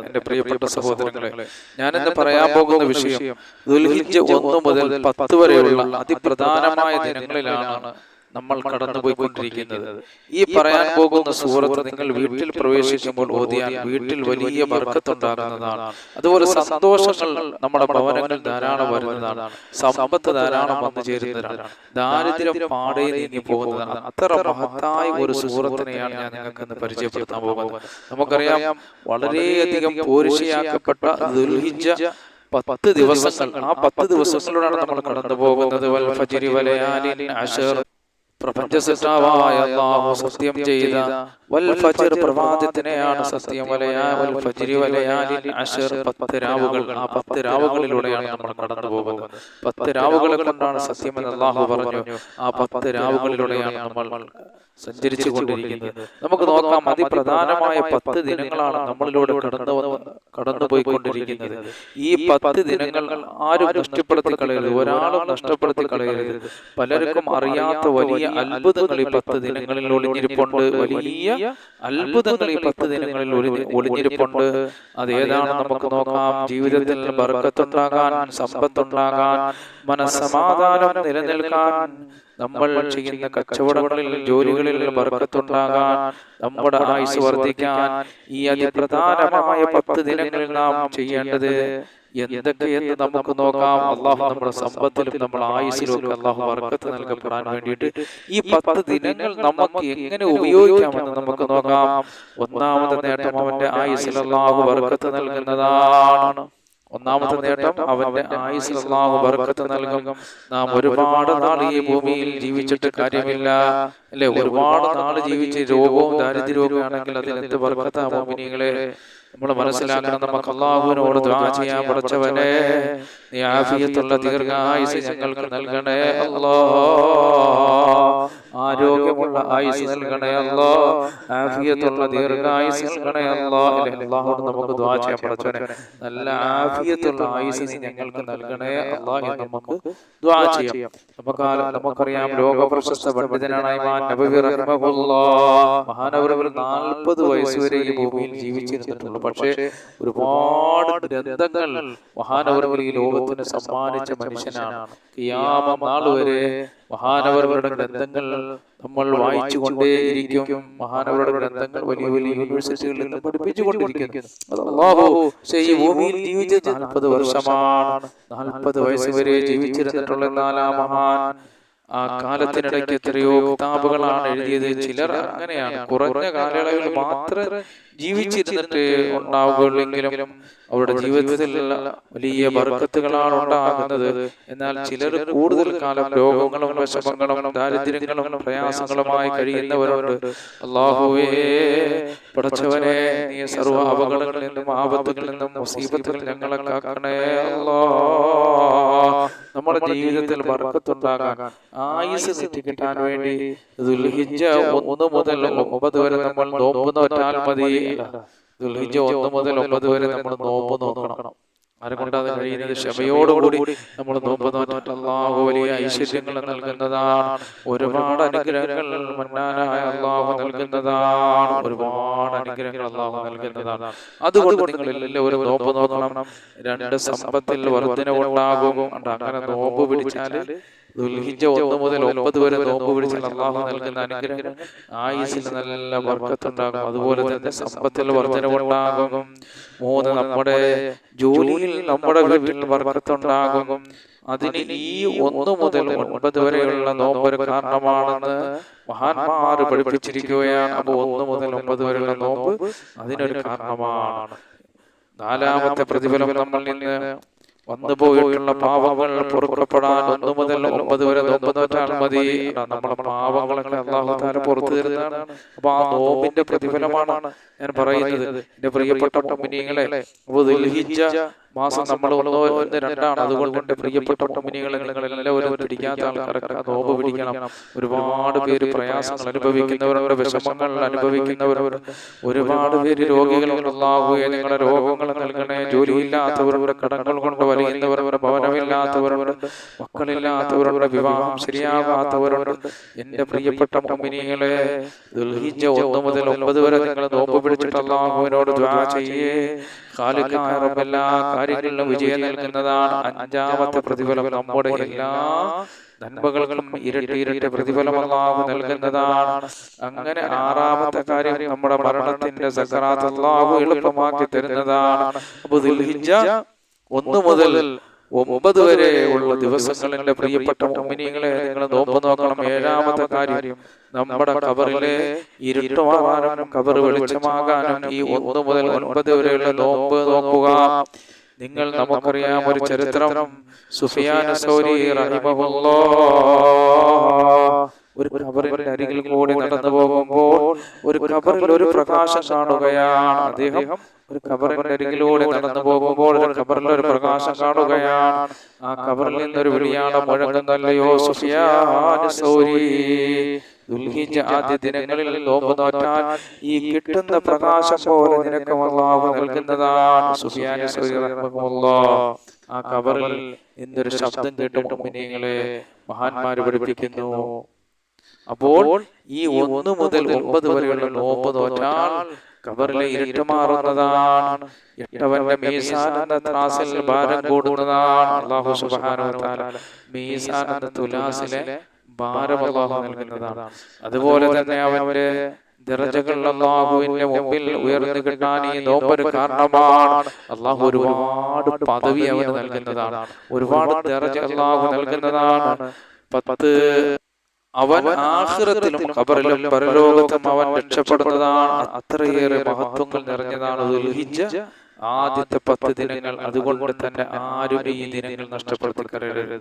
എന്റെ പ്രിയപ്പെട്ട സഹോദരങ്ങളെ ഞാൻ ഇന്ന് പറയാൻ പോകുന്ന വിഷയം ദുൽഹിജ് ഒന്ന് മുതൽ പത്ത് വരെയുള്ള അതിപ്രധാനമായ ദിനങ്ങളിലാണ് നമ്മൾ കടന്നുപോയിക്കൊണ്ടിരിക്കുന്നത് ഈ പറയാൻ പോകുന്ന സൂറത്ത് നിങ്ങൾ വീട്ടിൽ പ്രവേശിക്കുമ്പോൾ ഓതിയാൽ വീട്ടിൽ വലിയ വർക്കത്തുണ്ടാകുന്നതാണ്. അതുപോലെ സന്തോഷങ്ങൾ നമ്മുടെ ഭവനങ്ങളിൽ ധാരാളം വരുന്നതാണ്. സമ്പത്ത് ധാരാളം വന്നു ചേരുന്നതാണ്. ദാരിദ്ര്യം പാടെ നീങ്ങി പോകുന്നതാണ്. അത്ര മഹത്തായ ഒരു സൂറത്തിനെയാണ് ഞാൻ നിങ്ങൾക്ക് ഇന്ന് പരിചയപ്പെടുത്താൻ പോകുന്നത്. നമുക്കറിയാം വളരെയധികം പോരിശയാക്കപ്പെട്ട ദുൽഹിജ്ജ പത്ത് ദിവസങ്ങൾ. ആ പത്ത് ദിവസങ്ങളിലൂടെയാണ് നമ്മൾ കടന്നു പോകുന്നത്. പ്രപഞ്ച സൃഷ്ടാവായ അല്ലാഹു സത്യം ചെയ്ത വൽ ഫജ്ർ പ്രഭാതത്തിനെയാണ് സത്യം വലയാ വൽ ഫജ്രി വലയാലിൽ അശർ പത്ത് രാവുകൾ. ആ പത്ത് രാവുകളിലൂടെയാണ് നമ്മൾ കടന്നു പോകുന്നത്. പത്ത് രാവുകളെ കൊണ്ടാണ് സത്യം എന്ന് അല്ലാഹു പറഞ്ഞു. ആ പത്ത് രാവുകളിലൂടെയാണ് നമ്മൾ സഞ്ചരിച്ചു കൊണ്ടിരിക്കുന്നത് നമുക്ക് നോക്കാം അതിപ്രധാനമായ പത്ത് ദിനങ്ങളാണ് നമ്മളിലൂടെ കടന്നു വന്ന് കടന്നുപോയിക്കൊണ്ടിരിക്കുന്നത്. ഈ പത്ത് ദിനങ്ങൾ ആരും നഷ്ടപ്പെടുത്തി കളയരുത്. ഒരാളും നഷ്ടപ്പെടുത്തി കളയരുത്. പലർക്കും അറിയാത്ത വലിയ അത്ഭുതങ്ങൾ ഈ പത്ത് ദിനങ്ങളിൽ ഒളിഞ്ഞിരിപ്പുണ്ട്. വലിയ അത്ഭുതങ്ങൾ ഈ പത്ത് ദിനങ്ങളിൽ ഒളിഞ്ഞിരിപ്പുണ്ട്. അത് ഏതാണ് നമുക്ക് നോക്കാം. ജീവിതത്തിൽ ബർക്കത്തുണ്ടാകാൻ സമ്പത്തുണ്ടാകാൻ മനസ്സമാധാനം നിലനിൽക്കാൻ നമ്മൾ ചെയ്യുന്ന കച്ചവടങ്ങളിൽ ജോലികളിൽ ബർക്കത്തുണ്ടാകാൻ നമ്മുടെ ആയുസ് വർദ്ധിക്കാൻ ഈ അതിപ്രധാനമായ പത്ത് ദിനങ്ങളിൽ നാം ചെയ്യേണ്ടത് എന്തൊക്കെയെന്ന് നമുക്ക് നോക്കാം. അള്ളാഹു നമ്മുടെ സമ്പത്തിലും നമ്മുടെ ആയുസിലും ഒക്കെ അള്ളാഹു വർക്കത്ത് നൽകപ്പെടാൻ വേണ്ടിയിട്ട് ഈ പത്ത് ദിനങ്ങൾ നമുക്ക് എങ്ങനെ ഉപയോഗിക്കാമെന്ന് നമുക്ക് നോക്കാം. ഒന്നാമത്തെ നേട്ടം അവന്റെ ആയുസിൽ അള്ളാഹു വർക്കത്ത് നൽകുന്നതാണ്. ഒന്നാമത്തെ നേട്ടം അവന്റെ ആയുസ് അള്ളാഹു ബർക്കത്ത് നൽകും. നാം ഒരുപാട് നാൾ ഈ ഭൂമിയിൽ ജീവിച്ചിട്ട് കാര്യമില്ല. അല്ലെ? ഒരുപാട് നാൾ ജീവിച്ച് രോഗവും ദാരിദ്ര്യവും ആണെങ്കിൽ അതിൽ എന്ത് മോമിനികളെ? നമ്മൾ മനസ്സിലാക്കണം. നമുക്ക് അള്ളാഹുവിനോട് ദ്വാ ചെയ്യാൻ പഠിച്ചവനെ. നീ ആഫിയത്തുള്ള ദീർഘായുസ് ഞങ്ങൾക്ക് നൽകണേ അല്ലോ. ആരോഗ്യമുള്ള ആയുസ് നൽകണേ അല്ലോ. ആഫിയത്തുള്ള ദീർഘായുസ് നൽകണേ അല്ലോ. അള്ളാഹുനോട് നമുക്ക് ദ്വാ ചെയ്യാൻ പഠിച്ചവനെ നല്ല ആഫിയത്തുള്ള ആയുസ് നീ ഞങ്ങൾക്ക് നൽകണേ അള്ളാഹ് നമുക്ക് ദ്വാ ചെയ്യാം. നമുക്ക് ആ- നമുക്കറിയാം ലോകപ്രശസ്ത പണ്ഡിതനാണ് ഇമാം നബവി റഹിമഹുല്ലാഹ് മഹാനവരവർ നാൽപ്പത് വയസ്സ് വരെ ഈ ഭൂമിയിൽ ജീവിച്ചിരുന്നിട്ടുള്ളൂ. പക്ഷേ ഒരുപാട് ഗ്രന്ഥങ്ങൾ മഹാനവരവർ ഈ ലോകത്തിന് സമ്മാനിച്ച മനുഷ്യനാണ് കിയാമ നാൾ വരെ മഹാനവരുടെ ഗ്രന്ഥങ്ങൾ നമ്മൾ വായിച്ചു കൊണ്ടേയിരിക്കും മഹാനവരുടെ ഗ്രന്ഥങ്ങൾ വലിയ വലിയ യൂണിവേഴ്സിറ്റികളിൽ നിന്ന് പഠിപ്പിച്ചുകൊണ്ടിരിക്കുന്നു. പക്ഷേ ഈ ഭൂമിയിൽ ജീവിച്ചത് നാൽപ്പത് വർഷമാണ്. നാൽപ്പത് വയസ്സ് വരെ ജീവിച്ചിരുന്നിട്ടുള്ള നാലാം മഹാൻ. ആ കാലത്തിനിടയ്ക്ക് എത്രയോ കിതാബുകളാണ് എഴുതിയത്. ചിലർ അങ്ങനെയാണ്. കുറഞ്ഞ കാലയളവിൽ മാത്രമേ ജീവിച്ചിരുന്നിട്ട് ഉണ്ടാവുകയുള്ളെങ്കിലും അവരുടെ ജീവിതത്തിൽ വലിയ ബർക്കത്തുകളാണ് ഉണ്ടാകുന്നത്. എന്നാൽ ചിലർ കൂടുതൽ കാലം രോഗങ്ങളും വിഷമങ്ങളും ദാരിദ്ര്യങ്ങളും പ്രയാസങ്ങളുമായി കഴിയുന്നവരുണ്ട്. അള്ളാഹുവേ പഠിച്ചവനെ നീ സർവ അപകടങ്ങളിൽ നിന്നും ആപത്തുകളിൽ നിന്നും മുസീബത്തുകളിൽ ഞങ്ങളെ കാക്കണേ അല്ലാ. നമ്മുടെ ജീവിതത്തിൽ വർക്കത്തുണ്ടാകാൻ ആയുസ് കിട്ടാൻ വേണ്ടി ഒന്ന് മുതൽ ഒമ്പത് വരെ നമ്മൾ നോമ്പ് നോറ്റാൽ മതി. ദുൽഹിജ്ജ ഒന്ന് മുതൽ ഒമ്പത് വരെ നമ്മൾ നോമ്പ് നോക്കണം. അതുകൊണ്ട് അത് കഴിയുന്നത് ക്ഷമയോടുകൂടി നമ്മൾ നോമ്പ് നോറ്റിട്ട് അള്ളാഹു വലിയ ഐശ്വര്യങ്ങൾ നൽകുന്നതാണ്. ഒരുപാട് അനുഗ്രഹങ്ങൾ മന്നാനായ അള്ളാഹു നൽകുന്നതാണ്. ഒരുപാട് അനുഗ്രഹങ്ങൾ അള്ളാഹു നൽകുന്നതാണ്. അതുകൊണ്ട് നിങ്ങൾ ഒരു നോമ്പ് നോക്കണം. രണ്ട് സമ്പത്തിൽ വർധന ഉണ്ടാകും അങ്ങനെ നോമ്പ് പിടിച്ചാൽ ഒന്ന് മുതൽ ഒമ്പത് വരെ നോമ്പ് പിടിച്ചാൽ അള്ളാഹു നൽകുന്ന അനുഗ്രഹം ആയുസിൽ നല്ല വർക്കത്തുണ്ടാകും. അതുപോലെ തന്നെ സമ്പത്തിൽ വർധനവുണ്ടാകും. മൂന്ന് നമ്മുടെ ജോലിയിൽ നമ്മുടെ വീട്ടിൽ വർക്കത്തുണ്ടാകും. അതിന് ഈ ഒന്ന് മുതൽ ഒൻപത് വരെയുള്ള നോമ്പ് ഒരു കാരണമാണെന്ന് മഹാന്മാർ പഠിപ്പിച്ചിരിക്കുകയാണ്. അപ്പോൾ ഒന്ന് മുതൽ ഒമ്പത് വരെയുള്ള നോമ്പ് അതിനൊരു കാരണമാണ്. നാലാമത്തെ പ്രതിഫലം നമ്മളിൽ നിന്ന് വന്നു പോയിട്ടുള്ള പാവങ്ങൾ പൊറുക്കപ്പെടാൻ ഒന്നു മുതൽ ഒമ്പത് വരെ നോമ്പ് നോറ്റാൽ മതി. നമ്മുടെ പാവങ്ങളൊക്കെ അള്ളാഹു താരം പുറത്തു തരുന്നതാണ്. അപ്പൊ ആ നോമ്പിന്റെ പ്രതിഫലമാണ് ഞാൻ പറയുന്നത് എന്റെ പ്രിയപ്പെട്ട മുമിനികളെ അപ്പൊ മാസം നമ്മൾ ഒന്നോ ഒന്ന് രണ്ടാണ്. അതുകൊണ്ട് എന്റെ പ്രിയപ്പെട്ട മുമ്പിനികളെ നിങ്ങൾ എല്ലാവരും പിടിക്കാത്ത ആൾക്കാരൊക്കെ നോമ്പ് പിടിക്കണം ഒരുപാട് പേര് പ്രയാസങ്ങൾ അനുഭവിക്കുന്നവർ വിഷമങ്ങൾ അനുഭവിക്കുന്നവർ ഒരുപാട് പേര് രോഗികളുണ്ടാവുകയെ നിങ്ങളുടെ രോഗങ്ങൾ നൽകണേ ജോലിയില്ലാത്തവരുടെ കടങ്ങൾ കൊണ്ട് വലിയുന്നവരുടെ ഭവനമില്ലാത്തവരുണ്ട്. മക്കളില്ലാത്തവരുടെ വിവാഹം ശരിയാകാത്തവരുണ്ട് എന്റെ പ്രിയപ്പെട്ട മുമ്പിനികളെ ദുൽഹിജ ഒന്ന് മുതൽ ഒമ്പത് വരെ നിങ്ങൾ നോമ്പ് പിടിച്ചിട്ട് അള്ളാഹുവിനോട് ചെയ്യേ. കാര്യങ്ങളിലും വിജയം നൽകുന്നതാണ്. അഞ്ചാമത്തെ പ്രതിഫലം നമ്മുടെ എല്ലാ നന്മകൾക്കും ഇരട്ടി ഇരട്ടി പ്രതിഫലം അള്ളാഹു നൽകുന്നതാണ്. അങ്ങനെ ആറാമത്തെ കാര്യം നമ്മുടെ മരണത്തിന്റെ സക്കറാത്ത് അള്ളാഹു എളുപ്പമാക്കി തരുന്നതാണ്. ഒന്ന് മുതൽ ഒമ്പത് വരെ ഉള്ള ദിവസങ്ങളെ പ്രിയപ്പെട്ട മുമ്മിനികളെ നിങ്ങൾ നോമ്പ് നോക്കണം. ഏഴാമത്തെ കാര്യം നമ്മുടെ കബറിലെ ഇരുട്ടുമാകാനും കബർ വെളിച്ചമാകാനും ഈ ഒന്ന് മുതൽ ഒൻപത് വരെയുള്ള നോമ്പ് നോക്കുക. നിങ്ങൾ നമുക്കറിയാം ഒരു ചരിത്രം. സുഫിയാൻ സൗരി ഒരു ഖബറിന്റെ അരികിൽ കൂടി നടന്നു പോകുമ്പോൾ ഒരു ഖബറിൽ ഒരു പ്രകാശം കാണുകയാണ്. അദ്ദേഹം ഒരു ഖബറിന്റെ അരികിലൂടെ നടന്നു പോകുമ്പോൾ ഒരു ഖബറിൽ ഒരു പ്രകാശം കാണുകയാണ്. ആ ഖബറിൽ നിന്നൊരു വിളിയാണ് മുഴങ്ങുന്നല്ലയോ സുഫിയാൻ സൗരി ദുൽഹിജ ആദ്യ ദിനങ്ങളിൽ നോമ്പ് നോറ്റാൽ ഈ കിട്ടുന്ന പ്രകാശം പോലെ നിനക്ക് അള്ളാഹു നൽകുന്നതാണ് സുഫിയാൻ ആ കബറിൽ എന്തൊരു ശബ്ദം കേട്ടു മുമ്പിനിങ്ങളെ മഹാന്മാര് പഠിപ്പിക്കുന്നു. അപ്പോൾ ഈ ഒന്ന് മുതൽ ഒമ്പത് വരെയുള്ള നോമ്പ് തോറ്റാൽ കബറിലെ ഇരുട്ട് മാറുന്നതാണ് എട്ടവന്റെ മീസാനന്ദ ത്രാസിൽ ഭാരം കൂടുന്നതാണ്. അള്ളാഹു എന്ന തുലാസിലെ ഭാരം അള്ളാഹു നൽകുന്നതാണ്. അതുപോലെ തന്നെ അവർ അള്ളാഹുവിന്റെ മുമ്പിൽ ഉയർന്നു കിട്ടാൻ ഈ നോമ്പൊരു കാരണമാണ്. അള്ളാഹു ഒരുപാട് പദവി അവന് നൽകുന്നതാണ്. ഒരുപാട് ദറജ അള്ളാഹു നൽകുന്നതാണ്. പത്ത് അവൻ ആഹ്റത്തിലും ഖബറിലും പരലോകത്തും അവൻ രക്ഷപ്പെടുന്നതാണ് അത്രയേറെ മഹത്വങ്ങൾ നിറഞ്ഞതാണ് ദുൽഹിജ്ജ ആദ്യത്തെ പത്ത് ദിനങ്ങൾ അതുകൊണ്ട് തന്നെ ആരും ഈ ദിനങ്ങൾ നഷ്ടപ്പെടുത്തി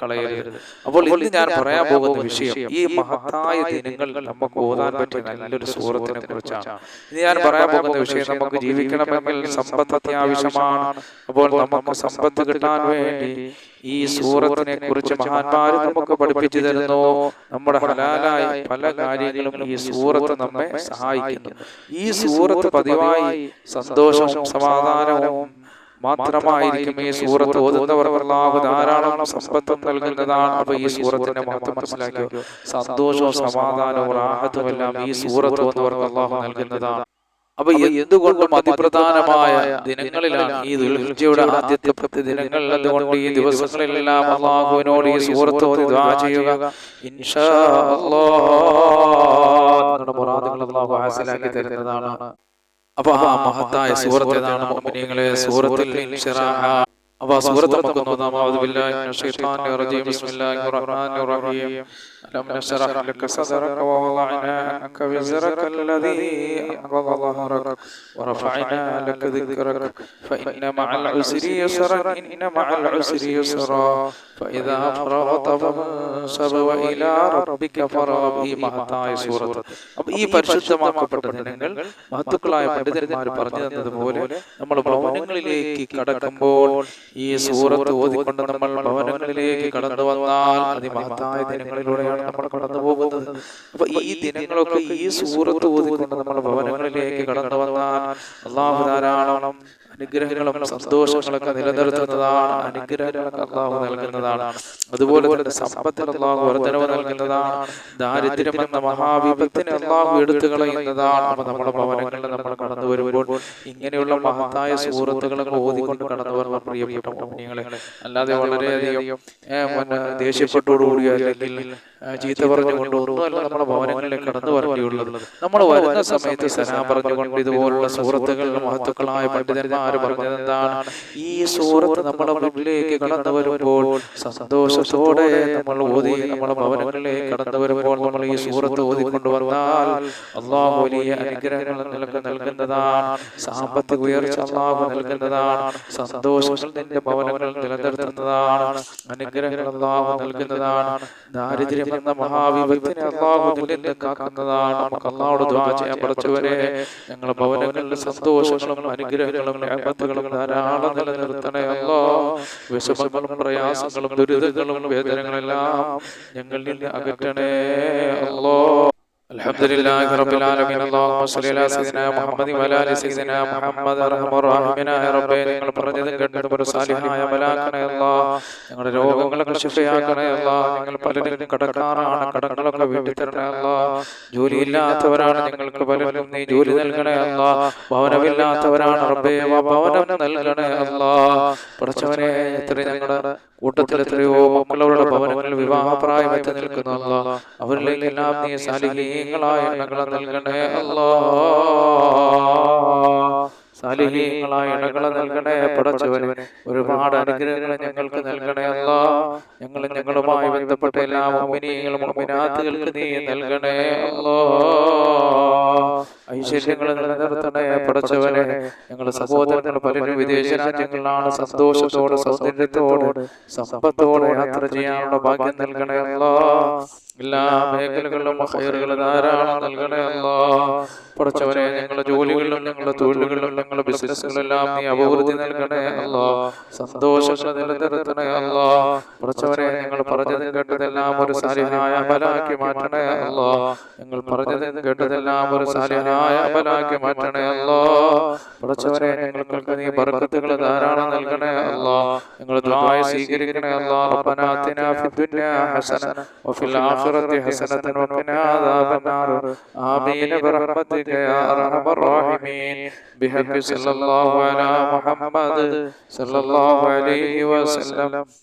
കളയരുത്. അപ്പോൾ ഇന്ന് ഞാൻ പറയാൻ പോകുന്ന വിഷയം ഈ മഹത്തായ ദിനങ്ങൾ നമുക്ക് ഓതാൻ പറ്റിയ നല്ലൊരു സൂറത്തിനെ കുറിച്ചാണ്. ഇന്ന് ഞാൻ പറയാൻ പോകുന്ന വിഷയം നമുക്ക് ജീവിക്കണമെങ്കിൽ സമ്പത്ത് അത്യാവശ്യമാണ്. അപ്പോൾ നമുക്ക് സമ്പത്ത് കിട്ടാൻ വേണ്ടി ഈ സൂറത്തിനെ കുറിച്ച് മഹാന്മാർ നമുക്ക് പഠിപ്പിച്ചു തരുന്നു. നമ്മുടെ ഹലാലായ പല കാര്യങ്ങളും ഈ സൂറത്ത് നമ്മെ സഹായിക്കുന്നു. ഈ സൂറത്ത് പതിവായി സന്തോഷവും സമാധാനവും മാത്രമായിരിക്കും ഈ സൂറത്ത് ഓതുന്നവർക്ക് അള്ളാഹു ധാരാളം സമ്പത്തും നൽകുന്നതാണ്. അപ്പൊ ഈ സൂറത്തിന്റെ മഹത്വം മനസ്സിലാക്കിയോ? സന്തോഷവും സമാധാനവും ആഹത്തുമെല്ലാം ഈ സൂറത്ത് ഓതുന്നവർ അള്ളാഹു നൽകുന്നതാണ്. അപ്പൊ എന്തുകൊണ്ടും അതിപ്രധാനമായ ദിനങ്ങളിലാണ് ഈ ദുൽഹിജയുടെ ആദ്യത്തെ പത്ത് ദിനങ്ങൾ? അതുകൊണ്ട് ഈ ദിവസങ്ങളിലെല്ലാം അള്ളാഹുവിനോട് ഈ സുഹൃത്തോട് ദ്വാ ചെയ്യുക. ഇൻഷാ നിങ്ങളുടെ മുറാദുകൾ അള്ളാഹു ഹാസിലാക്കി തരുന്നതാണ്. അപ്പൊ ആ മഹത്തായ സുഹൃത്തേതാണ് സുഹൃത്തിൽ മുഅ്മിനീങ്ങളെ സൂറത്തുൽ ഇൻഷിറാഹ അപ്പൊ ആ സൂറത്ത് നമുക്ക് നോക്കാം അഊദു ബില്ലാഹി മിനശ് ശൈത്വാനിർ റജീം ബിസ്മില്ലാഹിർ റഹ്മാനിർ റഹീം അലം നശ്റഹ് ലക സദറക വവളഅനാ അൻക വിസ്റക الذي أنقض ظهرك ورفعنا لك ذكرك فإن مع العسر يسرا إن مع العسر يسرا فإذا فرغت فانصب وإلى ربك فارغب ഈ മഹത്തായ സൂറത്ത് അപ്പൊ ഈ പരിശുദ്ധമാക്കപ്പെട്ട ദിനങ്ങൾ മഹത്തുക്കളായ പണ്ഡിതന്മാർ പറഞ്ഞു തന്നതുപോലെ നമ്മൾ ഭവനങ്ങളിലേക്ക് കടക്കുമ്പോൾ ഈ സൂറത്ത് ഓതിക്കൊണ്ട് നമ്മൾ ഭവനങ്ങളിലേക്ക് കടന്നു വന്നാൽ അതിമഹത്തായ ദിനങ്ങളിലൂടെയാണ് നമ്മൾ കടന്നു പോകുന്നത്. അപ്പൊ ഈ ദിനങ്ങളൊക്കെ ഈ സൂറത്ത് ഓതിക്കൊണ്ട് നമ്മൾ ഭവനങ്ങളിലേക്ക് കടന്നു വന്നാൽ അള്ളാഹു ധാരാളം അനുഗ്രഹങ്ങളും സന്തോഷങ്ങളൊക്കെ നിലനിർത്തുന്നതാണ്. അനുഗ്രഹങ്ങളൊക്കെ അള്ളാഹു നൽകുന്നതാണ്. അതുപോലെ തന്നെ സമ്പത്തിൽ അള്ളാഹു വർധനവ് നൽകുന്നതാണ്. ദാരിദ്ര്യം എന്ന മഹാവിപത്തിന് അള്ളാഹു എടുത്തു കളയുന്നതാണ്. അപ്പൊ നമ്മുടെ ഭവനങ്ങളിൽ നമ്മൾ കടന്നു വരുമ്പോൾ ഇങ്ങനെയുള്ള മഹത്തായ സുഹൃത്തുക്കളൊക്കെ ഓതിക്കൊണ്ട് കടന്നു വരുന്ന പ്രിയപ്പെട്ട അല്ലാതെ വളരെയധികം ദേഷ്യപ്പെട്ടോടുകൂടി അല്ലെങ്കിൽ ചീത്ത പറഞ്ഞുകൊണ്ട് ഒന്നുമല്ല നമ്മുടെ ഭവനങ്ങളിൽ കടന്നു വരേണ്ടിയുള്ളത്. നമ്മൾ വരുന്ന സമയത്ത് സനാ പറഞ്ഞുകൊണ്ട് ഇതുപോലുള്ള സുഹൃത്തുക്കളുടെ മഹത്വക്കളായ പണ്ഡിതന്മാർ പറഞ്ഞത് എന്താണ് ഈ സുഹൃത്ത് നമ്മുടെ വീട്ടിലേക്ക് കടന്നു വരുമ്പോൾ സന്തോഷത്തോടെ നമ്മൾ ഓതി നമ്മുടെ ഭവനങ്ങളിലേക്ക് കടന്നു വരുമ്പോൾ നമ്മൾ ഈ സുഹൃത്ത് ഓതിക്കൊണ്ട് വന്നാൽ അള്ളാഹു വലിയ അനുഗ്രഹങ്ങൾ നിനക്ക് നൽകുന്നതാണ്. സാമ്പത്തിക ഉയർച്ച നൽകുന്നതാണ്. സന്തോഷങ്ങൾ നിന്റെ നിലനിർത്തുന്നതാണ് അനുഗ്രഹങ്ങൾ അള്ളാഹു നൽകുന്നതാണ് ദാരിദ്ര്യം എന്ന മഹാവിപത്തിനെ അള്ളാഹു നിന്ന് കാക്കുന്നതാണ്. നമുക്ക് അള്ളാഹോട് ദ്വാ ചെയ്യാൻ പഠിച്ചവരെ ഞങ്ങളുടെ ഭവനങ്ങളിൽ സന്തോഷങ്ങളും അനുഗ്രഹങ്ങളും ഞാപത്തുകളും ധാരാളം നിലനിർത്തണേ അല്ലോ വിഷമങ്ങളും പ്രയാസങ്ങളും ദുരിതങ്ങളും വേദനകളെല്ലാം ഞങ്ങളിൽ നിന്ന് അകറ്റണേ അല്ലോ الحمد لله رب العالمين اللهم صل على سيدنا محمد وعلى ال سيدنا محمد ارحم الراحمين يا റബ്ബേ നിങ്ങൾ പറഞ്ഞതും കേട്ടതും ഒരു സാലിഹായ മലാക്കണേ അല്ലാ ഞങ്ങളുടെ രോഗങ്ങളൊക്കെ ശിഫയാക്കണേ അല്ലാ ഞങ്ങൾ പലരും കടക്കാറാണ് കടങ്ങളൊക്കെ വീട്ടിൽ തരണേ അല്ലാ ജോലിയില്ലാത്തവരാണ് ഞങ്ങൾക്ക് പലരും നീ ജോലി നൽകണേ അല്ലാ ഭവനമില്ലാത്തവരാണ് റബ്ബേ ഭവനം നൽകണേ അല്ലാ പഠിച്ചവനെ എത്ര ഞങ്ങളുടെ കൂട്ടത്തിൽ എത്രയോ മക്കളവരുടെ ഭവനങ്ങളിൽ വിവാഹപ്രായം എത്തി നിൽക്കുന്നു അവരിലേക്ക് എല്ലാം നീ സാലിഹീങ്ങളായ ഇണകളെ നൽകണേ അല്ലോ. സാലിഹീങ്ങളായ ഇണകളെ നൽകണേ പടച്ചവന് ഒരുപാട് അനുഗ്രഹങ്ങൾ ഞങ്ങൾക്ക് നൽകണേ അല്ലോ. ഞങ്ങൾ ഞങ്ങളുമായി ബന്ധപ്പെട്ട എല്ലാ മോമിനികളും മോമിനാത്തുകൾക്ക് നീ നൽകണേ അല്ലോ. ഐശ്വര്യങ്ങൾ നിലനിർത്തണേ പടച്ചവനെ ഞങ്ങളുടെ സഹോദരങ്ങൾ പലരും വിദേശ രാജ്യങ്ങളിലാണ് സന്തോഷത്തോടെ സൗന്ദര്യത്തോടെ സമ്പത്തോടെ യാത്ര ചെയ്യാനുള്ള ഭാഗ്യം നൽകണേ അല്ലോ. എല്ലാ മേഖലകളിലും ഹൈറുകൾ ധാരാളം നൽകണേ അല്ലോ. ഞങ്ങളുടെ ജോലികളിലും ഞങ്ങളുടെ തൊഴിലുകളിലും ഞങ്ങളുടെ ബിസിനസ്സുകളെല്ലാം നീ അഭിവൃദ്ധി നൽകണേ അല്ലോ. സന്തോഷങ്ങൾ നിലനിർത്തണേ അല്ലോ. പടച്ചവനെ ഞങ്ങൾ പറഞ്ഞതും കേട്ടതെല്ലാം ഒരു സാലിഹായ അമലാക്കി മാറ്റണേ അല്ലോ. ഞങ്ങൾ പറഞ്ഞതും കേട്ടതെല്ലാം ഒരു സാലിഹായ അമലാക്കി മാറ്റണേ അല്ലോ. പടച്ചവനെ ഞങ്ങൾക്ക് നീ ബർക്കത്തുകൾ ധാരാളം നൽകണേ അല്ലോ. ഞങ്ങൾ ദ്വായ സ്വീകരിക്കണേ അല്ലോ. റബ്ബനാ ആതിനാ ഫിദ്ദുനിയാ ഹസന. വഫിൽ ആഖിറതി ഹസനതൻ വഖിനാ അദാബന്നാർ ആമീൻ. ബിറഹ്മതിക യാ അർഹമർ റഹീമീൻ. ബിഹബ്ബി സല്ലല്ലാഹു അലാ മുഹമ്മദ് സല്ലല്ലാഹു അലൈഹി വസല്ലം.